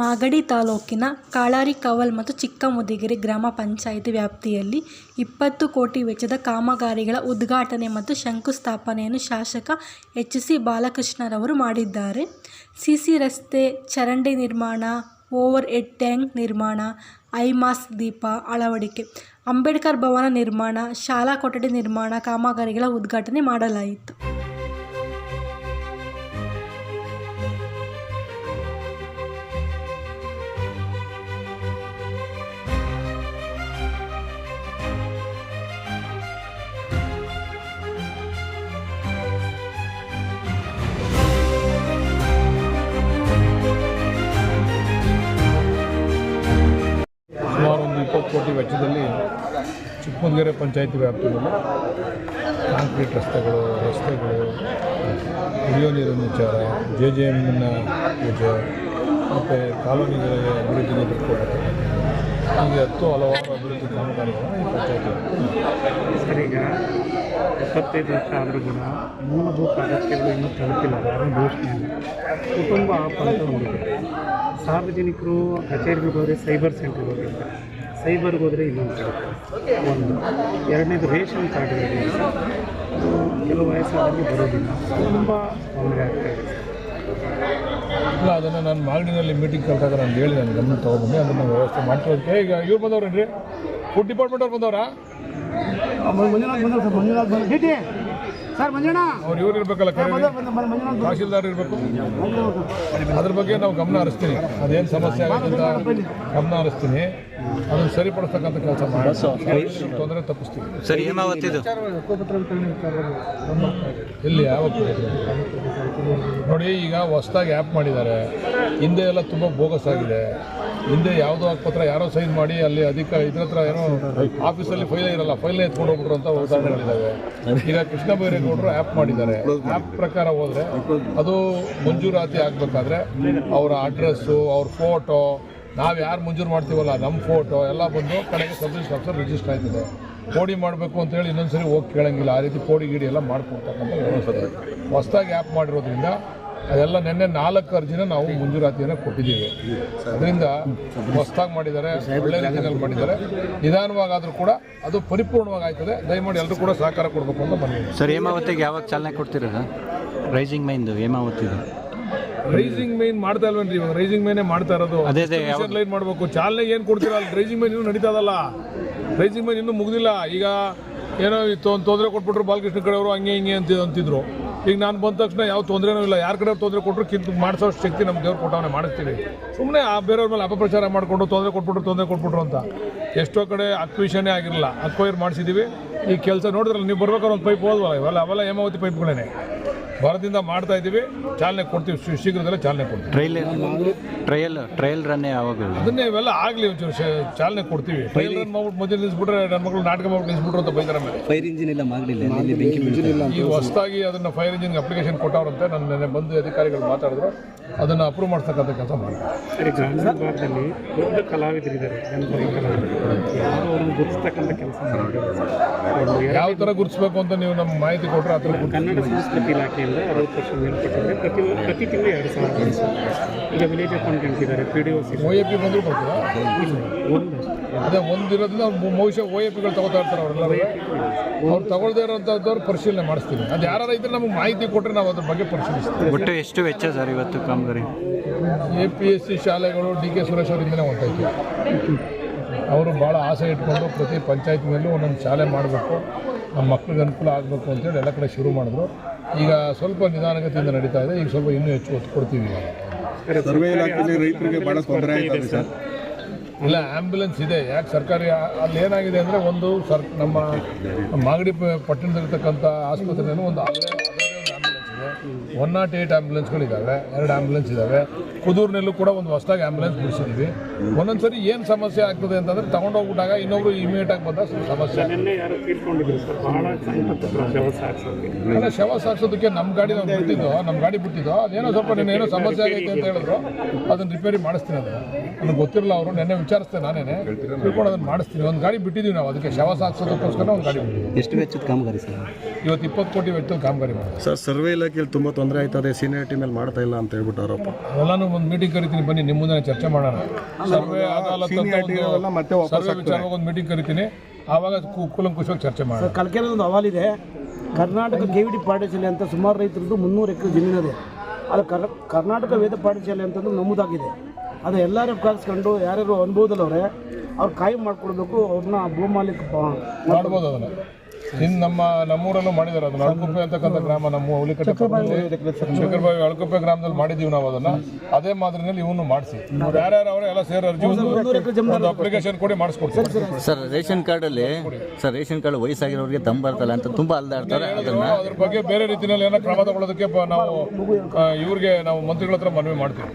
ಮಾಗಡಿ ತಾಲೂಕಿನ ಕಾಳಾರಿಕವಲ್ ಮತ್ತು ಚಿಕ್ಕಮುದಿಗೆರೆ ಗ್ರಾಮ ಪಂಚಾಯಿತಿ ವ್ಯಾಪ್ತಿಯಲ್ಲಿ ಇಪ್ಪತ್ತು ಕೋಟಿ ವೆಚ್ಚದ ಕಾಮಗಾರಿಗಳ ಉದ್ಘಾಟನೆ ಮತ್ತು ಶಂಕುಸ್ಥಾಪನೆಯನ್ನು ಶಾಸಕ ಎಚ್ ಸಿ ಬಾಲಕೃಷ್ಣರವರು ಮಾಡಿದ್ದಾರೆ. ಸಿಸಿ ರಸ್ತೆ, ಚರಂಡಿ ನಿರ್ಮಾಣ, ಓವರ್ ಹೆಡ್ ಟ್ಯಾಂಕ್ ನಿರ್ಮಾಣ, ಐಮಾಸ್ ದೀಪ, ಅಳವಡಿಕೆ, ಅಂಬೇಡ್ಕರ್ ಭವನ ನಿರ್ಮಾಣ, ಶಾಲಾ ಕೊಠಡಿ ನಿರ್ಮಾಣ ಕಾಮಗಾರಿಗಳ ಉದ್ಘಾಟನೆ ಮಾಡಲಾಯಿತು. ಕೋಟಿ ವೆಚ್ಚದಲ್ಲಿ ಚಿಕ್ಕಮಗಳೂರು ಪಂಚಾಯತಿ ವ್ಯಾಪ್ತಿಯಲ್ಲಿ ಕಾಂಕ್ರೀಟ್ ರಸ್ತೆಗಳು ರಸ್ತೆಗಳು, ಕುಡಿಯೋ ನೀರಿನ ವಿಚಾರ, ಜೆ ಜೆ ಎಮ್ನ ಪೂಜೆ, ಮತ್ತು ಕಾಲೋನಿಗಳಿಗೆ ಅಭಿವೃದ್ಧಿ ನೀಡಿಕೊಡುತ್ತೆ ಹೀಗೆ ಹತ್ತು ಹಲವಾರು ಅಭಿವೃದ್ಧಿ ಕಾಮಗಾರಿಗಳನ್ನು ಈ ಪಂಚಾಯತಿ ಸರ್, ಈಗ ಇಪ್ಪತ್ತೈದು ವರ್ಷ ಆದರೂ ಕೂಡ ಮೂಲಭೂತ ಅಗತ್ಯಗಳು ಇನ್ನೂ ತಲುಪಿಲ್ಲ. ಯಾರು ಘೋಷಣೆ ಇಲ್ಲ. ಕುಟುಂಬ ಆಪ್ ಸಾರ್ವಜನಿಕರು ಕಚೇರಿಗೆ ಹೋದರೆ ಸೈಬರ್ ಸೆಂಟರ್ಗೆ ಹೋಗಿರ್ತಾರೆ. ಸೈಬರ್ಗೆ ಹೋದರೆ ಇನ್ನೊಂದು ಕಡೆ. ಒಂದು. ಎರಡನೇದು ರೇಷನ್ ಕಾರ್ಡ್ ಅದು ಕೆಲವು ವಯಸ್ಸಾದಲ್ಲಿ ಬರೋದಿಲ್ಲ. ತುಂಬ ತೊಂದರೆ ಆಗ್ತಾ ಇದೆ. ಇಲ್ಲ ಅದನ್ನು ನಾನು ಮಾಲ್ಡಿನಲ್ಲಿ ಮೀಟಿಂಗ್ ಕರೆದಾಗ ನಾನು ಹೇಳಿ ನಾನು ಗಮನ ತೊಗೊಂಡು ಅದನ್ನು ವ್ಯವಸ್ಥೆ ಮಾಡ್ಕೊಳ್ತೀವಿ ಈಗ ಇವ್ರು ಬಂದವ್ರೇನ್ರಿ ಫುಡ್ ಡಿಪಾರ್ಟ್ಮೆಂಟ್ ಅವ್ರು ಬಂದವರಾ? ಮಂಜುನಾಥ್ ಬಂದರು ಸರ್ ಮಂಜುನಾಥ್ ಸರ್ ಅವ್ರು ಇವ್ರು ಇರಬೇಕಲ್ಲ ತಹಶೀಲ್ದಾರ್ ಇರಬೇಕು. ಅದ್ರ ಬಗ್ಗೆ ನಾವು ಗಮನ ಹರಿಸ್ತೀನಿ. ಅದೇನು ಸಮಸ್ಯೆ ಆಗುತ್ತೆ ಅಂತ ಗಮನ ಹರಿಸ್ತೀನಿ. ಅದನ್ನು ಸರಿಪಡಿಸ್ತಕ್ಕಂಥ ಕೆಲಸ ಮಾಡಿ. ತೊಂದರೆ ತಪ್ಪಿಸ್ತೀವಿ. ಸರಿ ಏನಾಗುತ್ತಿದ್ದು ಇಲ್ಲಿ ಯಾವ ನೋಡಿ ಈಗ ಹೊಸ್ದಾಗಿ ಆ್ಯಪ್ ಮಾಡಿದ್ದಾರೆ. ಹಿಂದೆ ಎಲ್ಲ ತುಂಬ ಬೋಗಸ್ ಆಗಿದೆ. ಹಿಂದೆ ಯಾವುದೋ ಪತ್ರ ಯಾರೋ ಸೈನ್ ಮಾಡಿ ಅಲ್ಲಿ ಅಧಿಕ ಇದ್ರ ಹತ್ರ ಏನೋ ಆಫೀಸಲ್ಲಿ ಫೈಲ್ ಇರಲ್ಲ ಫೈಲ್ ಎತ್ಕೊಂಡು ಹೋಗ್ಬಿಟ್ರು ಅಂತ ಉದಾಹರಣೆಗಳಿದ್ದಾವೆ. ಈಗ ಕೃಷ್ಣ ಬೈರೇಗೌಡರು ಆ್ಯಪ್ ಮಾಡಿದ್ದಾರೆ. ಆ್ಯಪ್ ಪ್ರಕಾರ ಹೋದರೆ ಅದು ಮಂಜೂರಾತಿ ಆಗಬೇಕಾದ್ರೆ ಅವರ ಅಡ್ರೆಸ್ಸು ಅವ್ರ ಫೋಟೋ ನಾವು ಯಾರು ಮಂಜೂರು ಮಾಡ್ತೀವಲ್ಲ ನಮ್ಮ ಫೋಟೋ ಎಲ್ಲ ಬಂದು ಕಡೆಗೆ ಸಬ್ ಆಫೀಸರ್ ರಿಜಿಸ್ಟರ್ ಆಯ್ತದೆ. ಪೋಡಿ ಮಾಡಬೇಕು ಅಂತೇಳಿ ಇನ್ನೊಂದ್ಸರಿ ಹೋಗಿ ಕೇಳಂಗಿಲ್ಲ. ಆ ರೀತಿ ಪೋಡಿ ಗಿಡಿ ಎಲ್ಲ ಮಾಡ್ಕೊಡ್ತಕ್ಕಂಥ ವ್ಯವಸ್ಥೆ ಹೊಸದಾಗಿ ಆ್ಯಪ್ ಮಾಡಿರೋದ್ರಿಂದ ಅದೆಲ್ಲ ನಿನ್ನೆ ನಾಲ್ಕು ಅರ್ಜಿನ ನಾವು ಮಂಜೂರಾತಿಯನ್ನು ಕೊಟ್ಟಿದ್ದೀವಿ. ಅದರಿಂದ ಹೊಸ್ದಾಗಿ ಮಾಡಿದ್ದಾರೆ, ಒಳ್ಳೆ ರೀತಿಯಲ್ಲಿ ಮಾಡಿದ್ದಾರೆ. ನಿಧಾನವಾಗಾದರೂ ಕೂಡ ಅದು ಪರಿಪೂರ್ಣವಾಗಿ ಆಯ್ತದೆ. ದಯಮಾಡಿ ಎಲ್ಲರೂ ಕೂಡ ಸಹಕಾರ ಕೊಡಬೇಕು ಅಂತ ಬಂದಿದ್ದೀವಿ ಸರ್ ಹೇಮಾವತಿಗೆ ಯಾವಾಗ ಚಾಲನೆ ಕೊಡ್ತೀರಾ ರೈಸಿಂಗ್ ಮೈಂದು ಹೇಮಾವತಿದು. ರೈಸಿಂಗ್ ಮೈನ್ ಮಾಡ್ತಾ ಇಲ್ವೇನ್ರಿ ಇವಾಗ? ರೈಸಿಂಗ್ ಮೈನೇ ಮಾಡ್ತಾ ಇರೋದು. ಲೈನ್ ಮಾಡಬೇಕು. ಚಾಲನೆ ಏನು ಕೊಡ್ತೀರಾ? ಅಲ್ಲಿ ರೈಸಿಂಗ್ ಮೈನ್ ಇನ್ನೂ ನಡೀತಾ ಇದಲ್ಲ. ರೈಸಿಂಗ್ ಮೈನ್ ಇನ್ನೂ ಮುಗ್ದಿಲ್ಲ. ಈಗ ಏನೋ ತೊಂದರೆ ಕೊಟ್ಬಿಟ್ರು ಬಾಲಕೃಷ್ಣ ಕಡೆಯವರು ಹಂಗೆ ಹಿಂಗೆ ಅಂತ ಅಂತಿದ್ರು. ಈಗ ನಾನು ಬಂದ ತಕ್ಷಣ ಯಾವ ತೊಂದರೆನೂ ಇಲ್ಲ. ಯಾರ ಕಡೆ ತೊಂದರೆ ಕೊಟ್ಟರು ಕಿಂತ ಮಾಡಿಸೋ ಶಕ್ತಿ ನಮ್ಮ ದೇವ್ರು ಕೊಟ್ಟವನ್ನೇ ಮಾಡಿಸ್ತೀವಿ. ಸುಮ್ಮನೆ ಆ ಬೇರೆಯವ್ರ ಮೇಲೆ ಅಪಪ್ರಚಾರ ಮಾಡಿಕೊಂಡು ತೊಂದರೆ ಕೊಟ್ಬಿಟ್ರು ತೊಂದರೆ ಕೊಟ್ಬಿಟ್ರು ಅಂತ. ಎಷ್ಟೋ ಕಡೆ ಅಕ್ವಿಷನೇ ಆಗಿರಲ್ಲ ಅಕ್ವೈರ್ ಮಾಡಿಸಿದ್ದೀವಿ ಈ ಕೆಲಸ ನೋಡಿದ್ರಲ್ಲ ನೀವು ಬರ್ಬೇಕಾದ್ರೆ ಒಂದು ಪೈಪ್ ಹೋದ್ವಲ್ಲ ಇವೆಲ್ಲ ಅವೆಲ್ಲ ಹೇಮಾವತಿ ಪೈಪ್ಗಳೇನೆ ಭರದಿಂದ ಮಾಡ್ತಾ ಇದ್ದೀವಿ. ಚಾಲನೆ ಕೊಡ್ತೀವಿ. ಶೀ- ಶೀಘ್ರದಲ್ಲೇ ಚಾಲನೆ ಕೊಡ್ತೀವಿ. ಟ್ರೈಲ್ ಟ್ರಯಲ್ ಟ್ರಯಲ್ ರನ್ನೇ ಯಾವಾಗ ಅದನ್ನೇ ಇವೆಲ್ಲ ಆಗಲಿ ಒಂಚೂರು ಶೇ- ಚಾಲನೆ ಕೊಡ್ತೀವಿ. ಟ್ರೈಲ್ ರನ್ ಮಾಡ್ಬಿಟ್ಟು ಮೊದಲು ನಿಲ್ಲಿಸ್ಬಿಟ್ರೆ ನನ್ನ ಮಗಳು ನಾಟಕ ಮಾಡ್ಬಿಟ್ಟು ನಿಲ್ಲಿಸ್ಬಿಟ್ರು ಅಂತ ಬೈತಾರೆ ಮೇಲೆ ಫೈರ್ ಇಂಜಿನ್ ಇಲ್ಲ ಮಾಡಲಿಲ್ಲ ಇಲ್ಲಿ ಬೆಂಕಿ ಬೀಳ್ತಾ ಈ ಹೊಸದಾಗಿ ಅದನ್ನು ಫೈರ್ ಇಂಜಿನ್ಗೆ ಅಪ್ಲಿಕೇಶನ್ ಕೊಟ್ಟವ್ರಂತೆ. ನನ್ನ ನೆನ್ನೆ ಬಂದು ಅಧಿಕಾರಿಗಳು ಮಾತಾಡಿದ್ರು. ಅದನ್ನು ಅಪ್ರೂವ್ ಮಾಡ್ತಕ್ಕಂಥ ಕೆಲಸ ಮಾಡ್ತಾರೆ ಸರಿ ಗ್ರಾಮೀಣ ಭಾಗದಲ್ಲಿ ದೊಡ್ಡ ಕಲಾವಿದರಿದ್ದಾರೆ. ಜನಪದ ಕಲಾವಿದರು. ಯಾರು ಅವ್ರನ್ನ ಗುರುತಿಸ್ತಕ್ಕಂಥ ಕೆಲಸ ಮಾಡಿದ್ದಾರೆ ಯಾವ ಥರ ಗುರುತಿಸ್ಬೇಕು ಅಂತ ನೀವು ನಮ್ಮ ಮಾಹಿತಿ ಕೊಟ್ಟರೆ ಆ ಥರ. ಕನ್ನಡ ಸಂಸ್ಕೃತಿ ಇಲಾಖೆಯಿಂದ ಅರವತ್ತು ವರ್ಷ ಮೇಲ್ಪಟ್ಟಿದ್ದಾರೆ. ಪ್ರತಿ ಪ್ರತಿ ತಿಂಗಳು ಎರಡು ಸಾವಿರ ಈಗ ವಿಲೇಜ್ ಅಕೌಂಟೆಂಟ್ ಇದ್ದಾರೆ P D O C O A P ಬಂದರೂ ಒಂದು. ಅದೇ ಒಂದಿರೋದ್ರಿಂದ ಅವ್ರು ಬಹುಶಃ ಒ ಎ ಪಿಗಳು ತಗೋತಾ ಇರ್ತಾರೆ ಅವರೆಲ್ಲರೂ. ಅವ್ರು ತಗೊಳ್ದೇ ಇರೋಂಥದ್ದವ್ರು ಪರಿಶೀಲನೆ ಮಾಡಿಸ್ತೀವಿ. ಅದು ಯಾರು ಇದ್ರೆ ನಮಗೆ ಮಾಹಿತಿ ಕೊಟ್ಟರೆ ನಾವು ಅದ್ರ ಬಗ್ಗೆ ಪರಿಶೀಲಿಸ್ತೀವಿ. ಒಟ್ಟು ಎಷ್ಟು ವೆಚ್ಚ ಸರ್ ಇವತ್ತು ಕಾಮಗಾರಿ? ಎ ಪಿ ಎಸ್ ಸಿ ಶಾಲೆಗಳು ಡಿ ಕೆ ಸುರೇಶ್ ಅವರಿಂದಲೇ ಹೊಂಟಾಯ್ತು ಅವರು ಭಾಳ ಆಸೆ ಇಟ್ಕೊಂಡು ಪ್ರತಿ ಪಂಚಾಯತ್ ಮೇಲೂ ಒಂದೊಂದು ಶಾಲೆ ಮಾಡಬೇಕು. ನಮ್ಮ ಮಕ್ಳಿಗೆ ಅನುಕೂಲ ಆಗಬೇಕು ಅಂತೇಳಿ ಎಲ್ಲ ಕಡೆ ಶುರು ಮಾಡಿದ್ರು. ಈಗ ಸ್ವಲ್ಪ ನಿಧಾನಗತಿಯಿಂದ ನಡೀತಾ ಇದೆ ಈಗ ಸ್ವಲ್ಪ ಇನ್ನೂ ಹೆಚ್ಚು ಒತ್ತು ಕೊಡ್ತೀವಿ ರೈತರಿಗೆ ತೊಂದರೆ ಆಯ್ತದೆ ಸರ್? ಇಲ್ಲ ಆ್ಯಂಬುಲೆನ್ಸ್ ಇದೆ. ಯಾಕೆ ಸರ್ಕಾರಿ ಅಲ್ಲಿ ಏನಾಗಿದೆ ಅಂದರೆ ಒಂದು ಸರ್ ನಮ್ಮ ಮಾಗಡಿ ಪಟ್ಟಣದಲ್ಲಿರ್ತಕ್ಕಂಥ ಆಸ್ಪತ್ರೆಯೂ ಒಂದು ಒನ್ ನಾಟ್ ಏಯ್ಟ್ ಆ್ಯಂಬುಲೆನ್ಸ್ಗಳಿದ್ದಾವೆ ಎರಡು ಆ್ಯಂಬುಲೆನ್ಸ್ ಇದ್ದಾವೆ. ಕುದೂರಿನಲ್ಲೂ ಕೂಡ ಒಂದು ಹೊಸದಾಗಿ ಆ್ಯಂಬುಲೆನ್ಸ್ ಬಿಡಿಸಿದ್ದೀವಿ ಒಂದೊಂದ್ಸರಿ ಏನು ಸಮಸ್ಯೆ ಆಗ್ತದೆ ಅಂತಂದರೆ ತಗೊಂಡೋಗ್ಬಿಟ್ಟಾಗ ಇನ್ನೊಬ್ರು ಇಮಿಡಿಯೇಟಾಗಿ ಬಂದ ಸಮಸ್ಯೆ. ಅಲ್ಲ ಶವ ಸಾಕ್ಸೋದಕ್ಕೆ ನಮ್ಮ ಗಾಡಿ ನಾವು ಬಿಟ್ಟಿದ್ದು ನಮ್ಮ ಗಾಡಿ ಬಿಟ್ಟಿದ್ದು ಅದೇನೋ ಸ್ವಲ್ಪ ನಿನ್ನೆ ಏನೋ ಸಮಸ್ಯೆ ಆಗೈತೆ ಅಂತ ಹೇಳಿದ್ರು. ಅದನ್ನ ರಿಪೇರಿ ಮಾಡಿಸ್ತೀನಿ ಅದನ್ನು. ನನಗೆ ಗೊತ್ತಿರಲ್ಲ ಅವರು ನೆನ್ನೆ ವಿಚಾರಿಸ್ತೇನೆ ನಾನೇನೆ. ತಿಳ್ಕೊಂಡು ಅದನ್ನು ಮಾಡಿಸ್ತೀನಿ. ಒಂದು ಗಾಡಿ ಬಿಟ್ಟಿದ್ದೀವಿ ನಾವು ಅದಕ್ಕೆ ಶವ ಸಾಕ್ಸೋದಕ್ಕೋಸ್ಕರ ಒಂದು ಗಾಡಿ ಬಿಟ್ಟಿದ್ದೀವಿ ಎಷ್ಟು ವೆಚ್ಚದ ಕಾಮಗಾರಿ ಸರ್? ಇವತ್ತು ಇಪ್ಪತ್ತು ಕೋಟಿ ವೆಚ್ಚದ ಕಾಮಗಾರಿ ಮಾಡಿ ಸರ್ ಸರ್ವೆ ಇಲಾಖೆಯಲ್ಲಿ ತುಂಬ ತೊಂದರೆ ಆಯ್ತದೆ ಸೀನಿಯರಿಟಿ ಮೇಲೆ ಮಾಡ್ತಾ ಇಲ್ಲ ಅಂತ ಹೇಳ್ಬಿಟ್ಟು ಆರೋಪ ಅವೆಲ್ಲಾನು ಒಂದು ಮೀಟಿಂಗ್ ಕರಿತೀನಿ ಬನ್ನಿ ನಿಮ್ಮ ಮುಂದೆ ಚರ್ಚೆ ಮಾಡೋಣ. ಸರ್ವೆ ಅದಾಲತ್ ಅಂತ seniority ಅವೆಲ್ಲ ಮತ್ತೆ ಒಂದು ವಾಪಸ್ ಸರ್ವೆ ವಿಚಾರವಾಗಿ ಒಂದು ಮೀಟಿಂಗ್ ಕರಿತೀನಿ. ಆವಾಗ ಕು- ಕೂಲಂಕುಷವಾಗಿ ಚರ್ಚೆ ಮಾಡೋಣ. ಕಲ್ಕೆರೆ ಒಂದು ಇದೆ. ಕರ್ನಾಟಕ ಕೆ ವಿ ಡಿ ಪಾಠಶಾಲೆ ಅಂತ ಸುಮಾರು ರೈತರದ್ದು ಮುನ್ನೂರು ಎಕರೆ ಜಮೀನಿದೆ ಅದು. ಕರ್ ಕರ್ನಾಟಕ ವೇದ ಪಾಠಶಾಲೆ ಅಂತಂದು ನಮ್ಮದಾಗಿದೆ. ಅದು ಎಲ್ಲರೂ ಕಲಿಸ್ಕೊಂಡು ಯಾರ್ಯಾರು ಅನುಭವದಲ್ಲವ್ರೆ ಅವ್ರು ಕಾಯಂ ಮಾಡ್ಕೊಡ್ಬೇಕು ಅವ್ರನ್ನ ಭೂಮಾಲಿಕ್ ಪ- ಮಾಡ್ಬೋದು ಅದನ್ನ. ಇನ್ನು ನಮ್ಮ ನಮ್ಮೂರಲ್ಲೂ ಮಾಡಿದ್ದಾರೆ ಅದನ್ನ. ಅಳಕುಪ್ಪೆ ಅಂತಕ್ಕಂಥ ಗ್ರಾಮ ನಮ್ಮ ಹುಲಿಕಟ್ಟೆ ಶಂಕರಬಾವಿ ಅಳಕುಪ್ಪೆ ಗ್ರಾಮದಲ್ಲಿ ಮಾಡಿದ್ದೀವಿ ನಾವು ಅದನ್ನ. ಅದೇ ಮಾದರಿನಲ್ಲಿ ಇವನು ಮಾಡಿಸಿ. ಯಾರ್ಯಾರು ಅವರೇ ಎಲ್ಲ ಸೇರಿ ಅರ್ಜಿ ಒಂದು ಅಪ್ಲಿಕೇಶನ್ ಕೊಡಿ ಮಾಡಿಸ್ಕೊಡ್ತೀವಿ. ಸರ್ ರೇಷನ್ ಕಾರ್ಡಲ್ಲಿ ಸರ್ ರೇಷನ್ ಕಾರ್ಡ್ ವಯಸ್ಸಾಗಿರೋರಿಗೆ ದಮ್ ಬರ್ತಲ್ಲ ಅಂತ ತುಂಬಾ ಅಲ್ದಾಡ್ತಾರೆ ಅದನ್ನ. ಅದ್ರ ಬಗ್ಗೆ ಬೇರೆ ರೀತಿಯಲ್ಲಿ ಏನೋ ಕ್ರಮ ತಗೊಳ್ಳೋದಕ್ಕೆ ಪ- ನಾವು ಇವ್ರಿಗೆ ನಾವು ಮಂತ್ರಿಗಳ ಹತ್ರ ಮನವಿ ಮಾಡ್ತೀವಿ.